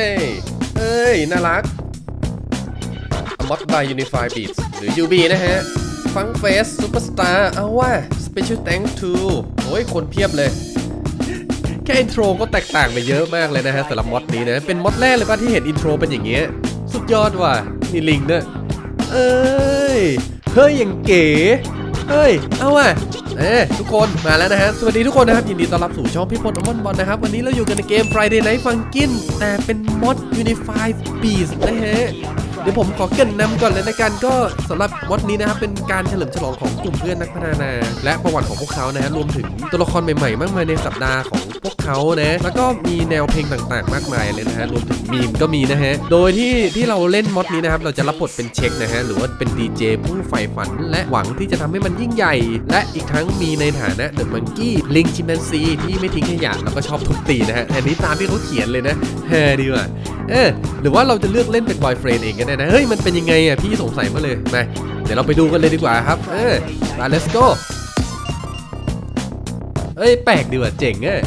เอ้ย เอ้ย น่ารัก Mod by Unify Beats หรือ UB นะฮะ ฟังเฟสซูเปอร์สตาร์เอาว่า Special Thanks to โอ้ย คนเพียบเลย แค่อินโทรก็แตกต่างไปเยอะมากเลยนะฮะสำหรับมอดนี้นะ เป็นมอดแรกเลยป่ะที่เห็นอินโทรเป็นอย่างเงี้ย สุดยอดว่ะ นี่ลิงเนี่ยเอ้ย เฮ้ยอย่างเก๋ เฮ้ย เอาว่ะ เอ้ทุกคนมาแล้วนะฮะ สวัสดีทุกคนนะครับ ยินดีต้อนรับสู่ช่องพี่พลอมอนบอลนะครับ วันนี้เราอยู่กันในเกม Friday Night Funkin แต่เป็นมอด Unified Beast นะฮะ เดี๋ยวผมขอเกรินนำก่อนเลยนะกันก็สำหรับมอดนี้นะครับเป็นการเฉลิมฉลองของกลุ่มเพื่อนนักพัฒนา และประวัติของพวกเขานะฮะรวมถึงตัวละครใหม่ๆ มากมายในสัปดาห์ของพวกเขานะแล้วก็มีแนวเพลงต่างๆ มากมายเลยนะฮะรวมถึงมีมก็มีนะฮะโดยที่ที่เราเล่นมอดนี้นะครับเราจะรับบทเป็นเช็คนะฮะหรือว่าเป็นดีเจผู้ใฝ่ฝัน และหวังที่จะทำให้มันยิ่งใหญ่ และอีกทั้งมีในฐานะเดอะมังกี้ลิงชิมแปนซีที่ไม่ทิ้งขยะแล้วก็ชอบทุบตีนะฮะอันนี้ตามที่เขาเขียนเลยนะเฮ้ดีว่ะ เออหรือว่าเราจะเลือกเล่นเป็นบอยเฟรนด์เองก็ได้นะ เฮ้ย มันเป็นยังไงอะ พี่สงสัยมาเลยมาเดี๋ยวเราไปดูกันเลยดีกว่าครับ เออมา let's go เอ้ย แปลกดีว่ะเจ๋งอะ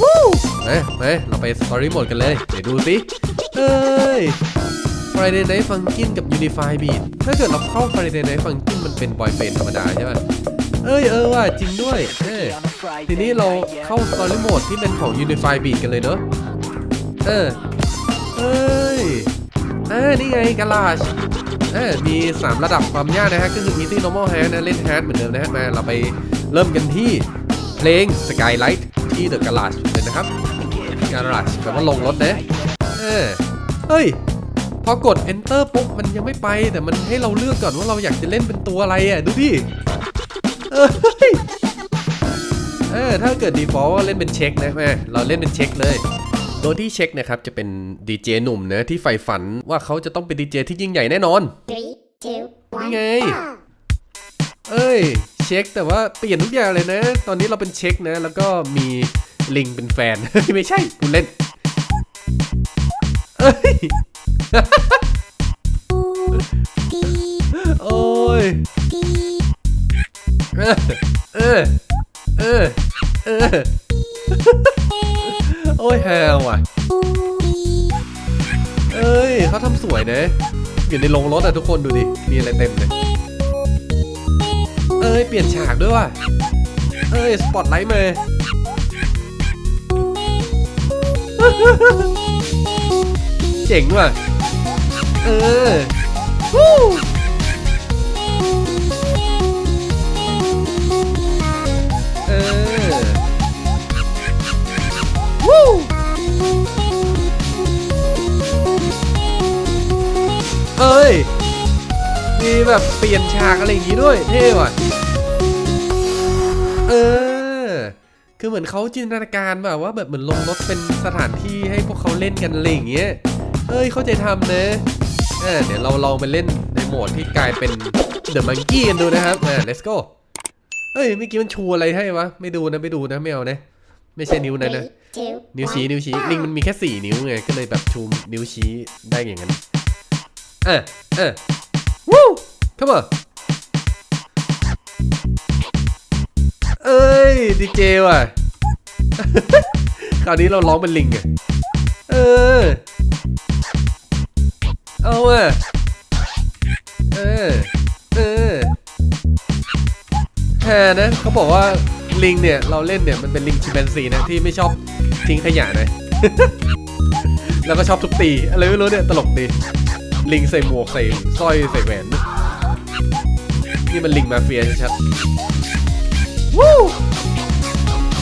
วู้มามาเราไปสตอรี่โหมดกันเลย เดี๋ยวดูสิเอ้ย Friday Night Funkin กับ Unify Beat ถ้าเกิดเราเข้า Friday Night Funkin มันเป็นบอยเฟรนธรรมดาใช่ป่ะ เอ้ย เออว่ะจริงด้วย เออทีนี้เราเข้า Story Mode ที่เป็นของ Unify Beat กันเลยเนอะเออ เอ้ยอ่านี่ไงกาลาชเออมี 3 ระดับความยากนะฮะ ก็คือ easy normal hard นะ เล่น hard เหมือนเดิมนะฮะ มาเราไปเริ่มกันที่เพลง skylight ที่ the garage เลยนะครับ garage แปลว่าลงรถนะเออเฮ้ย พอกด enter ปุ๊บ มันยังไม่ไป แต่มันให้เราเลือกก่อนว่าเราอยากจะเล่นเป็นตัวอะไรอะ ดูดิเอ้ยเออถ้าเกิด default เล่นเป็นเช็คนะแม่เราเล่นเป็นเช็คเลย โดยที่เช็คนะครับจะเป็นดีเจหนุ่มนะที่ใฝ่ฝันว่าเขาจะต้องเป็นดีเจที่ยิ่งใหญ่แน่นอน Three, two, one. นี่ไงเอ้ย เช็คแต่ว่าเปลี่ยนทุกอย่างเลยนะ ตอนนี้เราเป็นเช็คนะ แล้วก็มีลิงเป็นแฟน ไม่ใช่กูเล่นเอ้ยโอ้ยเออ เออ เออ เออ นะ อยู่ในโรงรถอะทุกคนดูดิ มีอะไรเต็มเลย เอ้ย เปลี่ยนฉากด้วยว่ะ เอ้ย สปอตไลท์มาเจ๋งว่ะ เออวู้เออวู้ มีแบบเปลี่ยนฉากอะไรอย่างงี้ด้วย เท่ว่ะ เออ คือเหมือนเขาจินตนาการแบบว่าแบบเหมือนลงรถเป็นสถานที่ให้พวกเขาเล่นกันอะไรอย่างเงี้ย เอ้ยเข้าใจทำนะอ่าเดี๋ยวเราลองไปเล่นในโหมดที่กลายเป็น The Monkey กันดูนะครับอ่า let's go เอ้ยเมื่อกี้มันชูอะไรให้วะ ไม่ดูนะไม่ดูนะไม่เอานะ ไม่ใช่นิ้วนั้นนะ Three, two, นิ้วชี้ one. นิ้วชี้ลิงมันมีแค่สี่นิ้วไงก็เลยแบบชูนิ้วชี้ได้อย่างนั้น เออเออวู้ come on เอ้ยดีเจว่ะ คราวนี้เราร้องเป็นลิงไงเออ เอาอะ เออ เออแฮนะเขาบอกว่าลิงเนี่ย เราเล่นเนี่ย มันเป็นลิงชิมแปนซีนะ ที่ไม่ชอบทิ้งขยะนะ แล้วก็ชอบทุบตี อะไรไม่รู้เนี่ย ตลกดี ลิงใส่หมวกใส่สร้อยใส่แหวนนี่มันลิงมาเฟียชัดวู้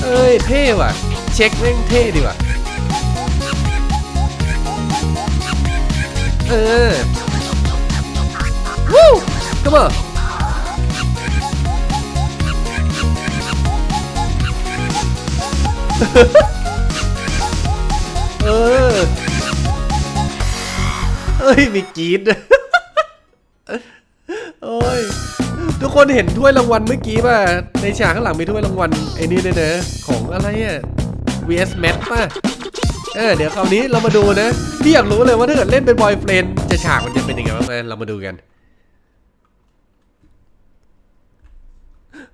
เอ้ยเท่ว่ะ เช็คแม่งเท่ดีว่ะ เออวู้ come on เออ เอ้ยมีกรีดโอ้ยทุกคนเห็นถ้วยรางวัลเมื่อกี้ป่ะ ในฉากข้างหลังมีถ้วยรางวัลไอ้นี่ด้วยนะ ของอะไรอะ VS Match ป่ะ เออเดี๋ยวคราวนี้เรามาดูนะ พี่อยากรู้เลยว่าถ้าเกิดเล่นเป็นบอยเฟรนด์จะฉากมันจะเป็นยังไงบ้างนะเรามาดูกัน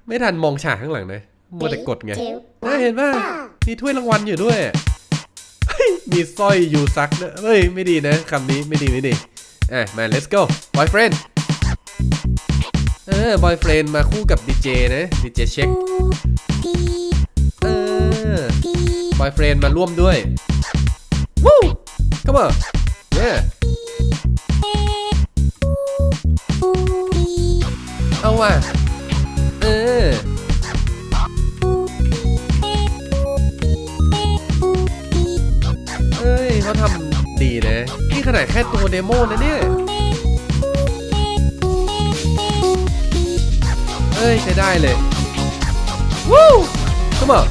ไม่ทันมองฉากข้างหลังนะมัวแต่กดไง Three, two, น่าเห็นป่ะมีถ้วยรางวัลอยู่ด้วยเฮ้ย มีสร้อยอยู่ซักเฮ้ย ไม่ดีนะคำนี้ไม่ดีไม่ดีอะมา let's go boyfriend เออ boyfriend มาคู่กับดีเจนะดีเจเช็คเออ boyfriend มาร่วมด้วย Woo come on yeah เอาว่ะเออ ขนาดแค่ตัวเดโมนะเนี่ย เอ้ย ใช้ได้เลย วู้ come on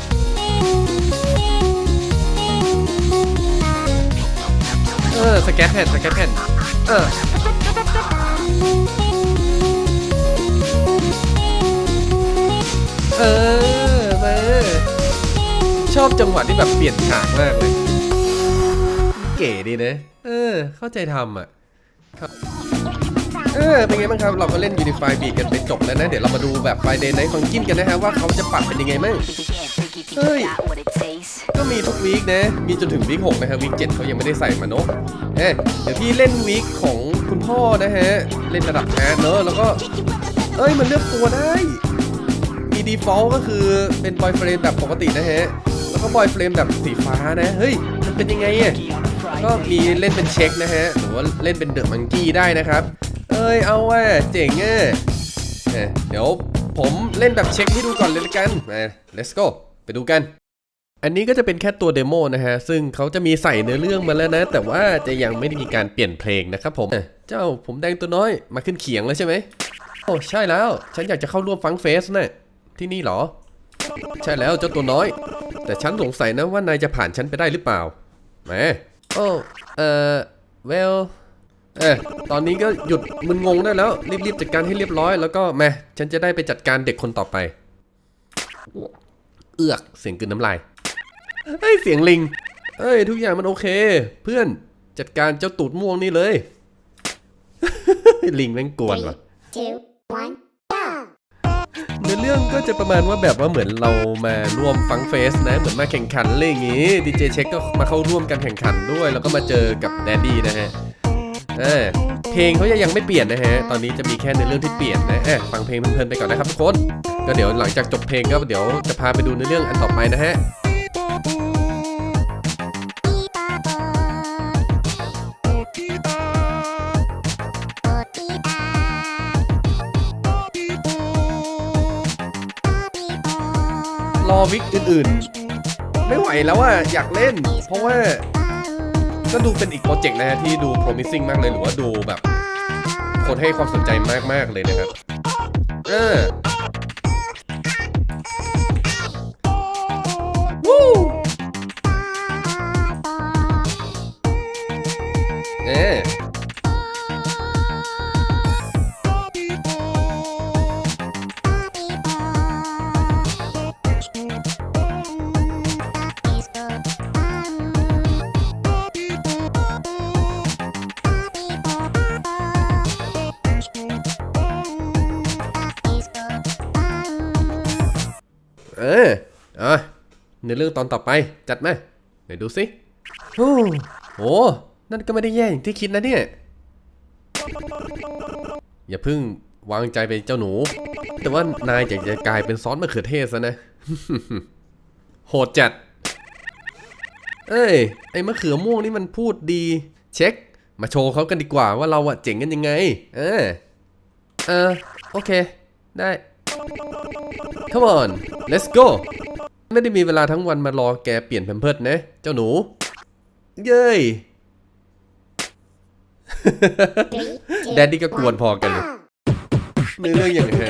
เออ สแกตแผ่น สแกตแผ่น เออเออมาชอบจังหวะที่แบบเปลี่ยนฉากมากเลย เก๋ดีนะ เออ เข้าใจทำอะ เออ เป็นไงบ้างครับ เราก็เล่น Unify Beat กันไปจบแล้วนะ เดี๋ยวเรามาดูแบบ Friday Night Funkin กันนะฮะว่าเขาจะปรับเป็นยังไงบ้าง Hey. Hey. what it tastes. ก็มีทุกวีคนะ มีจนถึงวีคหกนะฮะวีคเจ็ดเขายังไม่ได้ใส่มาเนอะเอ๊ะเดี๋ยวพี่เล่นวีคของคุณพ่อนะฮะ เล่นระดับฮาร์ดเนอะแล้วก็ เอ้ย มันเลือกตัวได้ มีดีฟอลต์ก็คือเป็นบอยเฟรมแบบปกตินะฮะ แล้วก็บอยเฟรมแบบสีฟ้านะ เฮ้ย มันเป็นยังไงอะ ก็มีเล่นเป็นเช็คนะฮะ หรือว่าเล่นเป็นเดอะมังกี้ได้นะครับ เอ้ยเอาว่ะเจ๋งอะเดี๋ยวผมเล่นแบบเช็คให้ดูก่อนเลยละกันมา let's go ไปดูกัน อันนี้ก็จะเป็นแค่ตัวเดโมนะฮะ ซึ่งเขาจะมีใส่เนื้อเรื่องมาแล้วนะ แต่ว่าจะยังไม่ได้มีการเปลี่ยนเพลงนะครับผมเอ้ยเจ้าผมแดงตัวน้อยมาขึ้นเขียงแล้วใช่ไหมโอ้ใช่แล้ว ฉันอยากจะเข้าร่วมฟังเฟสนะ่ะที่นี่เหรอ ใช่แล้วเจ้าตัวน้อย แต่ฉันสงสัยนะว่านายจะผ่านฉันไปได้หรือเปล่าแหม โอ้เอ่อ well เออตอนนี้ก็หยุดมึนงงได้แล้ว รีบๆจัดการให้เรียบร้อยแล้วก็แม่ฉันจะได้ไปจัดการเด็กคนต่อไป เอือกเสียงกลืนน้ำลายเฮ้ยเสียงลิงเฮ้ยทุกอย่างมันโอเค เพื่อนจัดการเจ้าตูดม่วงนี่เลย ลิงแม่งกวนว่ะ Two, one, นื้อเรื่องก็จะประมาณว่าแบบว่าเหมือนเรามาร่วมฟังเฟสนะ เหมือนมาแข่งขันอะไรอย่างงี้ดีเจเช็คก็มาเข้าร่วมกันแข่งขันด้วย แล้วก็มาเจอกับแดดดี้นะฮะเออเพลงเขายังไม่เปลี่ยนนะฮะ ตอนนี้จะมีแค่ในเรื่องที่เปลี่ยนนะเออฟังเพลงเพลินๆไปก่อนนะครับทุกคน ก็เดี๋ยวหลังจากจบเพลงก็เดี๋ยวจะพาไปดูในเรื่องอันต่อไปนะฮะ วิกอื่นๆ ไม่ไหวแล้วอะอยากเล่น เพราะว่าก็ดูเป็นอีกโปรเจกต์นะฮะที่ดู promising มากเลยหรือว่าดูแบบ คนให้ความสนใจมากๆเลยนะครับ เออ ในเรื่องตอนต่อไปจัดมาไหนดูสิโอ้โห นั่นก็ไม่ได้แย่อย่างที่คิดนะเนี่ย อย่าเพิ่งวางใจไปเจ้าหนู แต่ว่านายอยากจะกลายเป็นซอสมะเขือเทศซะนะ โหดจัด เอ้ย ไอ้มะเขือม่วงนี่มันพูดดี เช็ค มาโชว์เขากันดีกว่าว่าเราอะเจ๋งกันยังไง เออ เออ โอเค ได้ Come on let's go ไม่ได้มีเวลาทั้งวันมารอแกเปลี่ยนแพมเพิร์ดนะ เจ้าหนู เย้ยแดดดี้ก็กวนพอกันเลยในเรื่องอย่างแฮ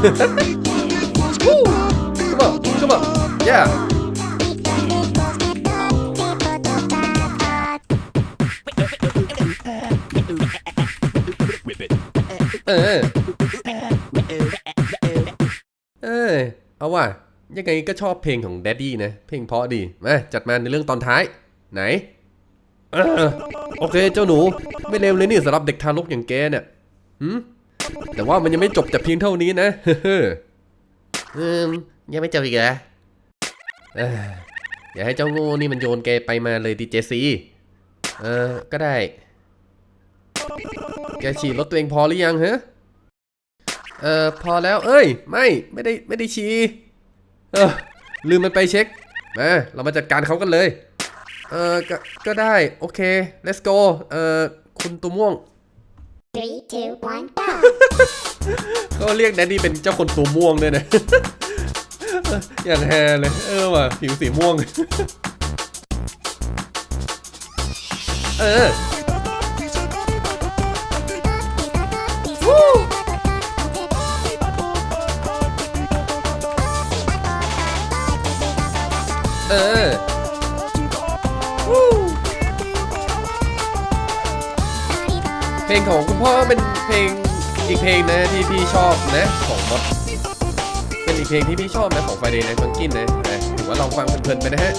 Woo! Come on, come on. Yeah. เออ เออ เอาว่ะ ยังไงก็ชอบเพลงของ Daddy นะ เพลงเพราะดี มาจัดมาในเรื่องตอนท้าย ไหน เออ โอเค เจ้าหนู ไม่เลวเลยนี่สำหรับเด็กทารกอย่างแกเนี่ยหืม แต่ว่ามันยังไม่จบแต่เพียงเท่านี้นะอืมยังไม่จบอีกเหรอเอ้ยอย่าให้เจ้าโง่นี่มันโยนแกไปมาเลยดิเจซีเออ ก็ได้ แกฉีดรถตัวเองพอหรือยังฮะเออพอแล้ว เอ้ย ไม่ไม่ได้ไม่ได้ฉี่เออลืมมันไปเช็คมาเรามาจัดการเขากันเลย เออก็ก็ได้ โอเค let's go เออคุณตัวม่วง Three, two, one, go. ก็เรียกแดนนี่เป็นเจ้าคนตัวม่วงด้วยนะ อย่างแฮเลย เออว่ะผิวสีม่วง เออ เอ งของคุณพ่อเป็นเพลงอีกเพลงนะที่พี่ชอบนะของมดเป็นอีกเพลงที่พี่ชอบนะของไฟเดย์ในฟังกินนะนะถือว่าลองฟังเพลินๆไปนะฮะ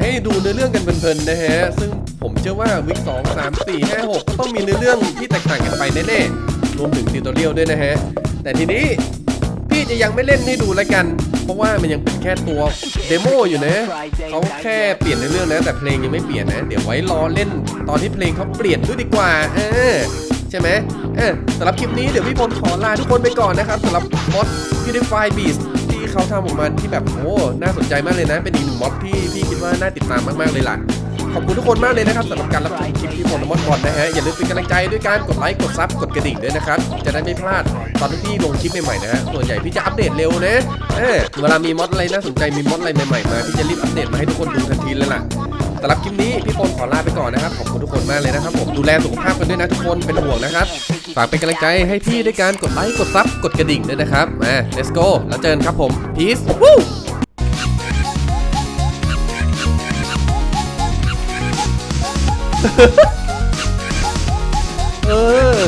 ให้ดูเนื้อเรื่องกันเพลินๆนะฮะ ซึ่งผมเชื่อว่าวีค2 3 4 5 6ก็ต้องมีเนื้อเรื่องที่แตกต่างกันไปแน่ๆ รวมถึงติวตอเรียลด้วยนะฮะ แต่ทีนี้พี่จะยังไม่เล่นให้ดูแล้วกัน เพราะว่ามันยังเป็นแค่ตัวเดโมอยู่นะเขาแค่เปลี่ยนในเรื่องนะ แต่เพลงยังไม่เปลี่ยนนะ เดี๋ยวไว้รอเล่นตอนที่เพลงเขาเปลี่ยนด้วยดีกว่า เออใช่ไหมเออสำหรับคลิปนี้เดี๋ยวพี่พลขอลาทุกคนไปก่อนนะครับสำหรับมอด Unify Beast ที่ เขาทำออกมาที่แบบโอ้น่าสนใจมากเลยนะ เป็นอีกหนึ่งมอดที่พี่คิดว่าน่าติดตามมากๆเลยล่ะ ขอบคุณทุกคนมากเลยนะครับสำหรับการรับชมคลิปพี่พลมอดก่อนนะฮะ อย่าลืมเป็นกำลังใจด้วยการกดไลค์ กดซับ กดกระดิ่งด้วยนะครับ จะได้ไม่พลาดตอนที่พี่ลงคลิปใหม่ๆนะฮะ ส่วนใหญ่พี่จะอัปเดตเร็วนะเออเวลามีม็อดอะไรน่าสนใจ มีม็อดอะไรใหม่ๆมา พี่จะรีบอัปเดตมาให้ทุกคนดูทันทีเลยล่ะสำหรับคลิปนี้พี่พลขอลาไปก่อนนะครับ ขอบคุณทุกคนมากเลยนะครับผม ดูแลสุขภาพกันด้วยนะทุกคน เป็นห่วงนะครับ ฝากเป็นกำลังใจให้พี่ด้วยการกดไลค์กดซับกดกระดิ่งด้วยนะครับมา let's go แล้วเจอกันครับผม peace Woo! เออ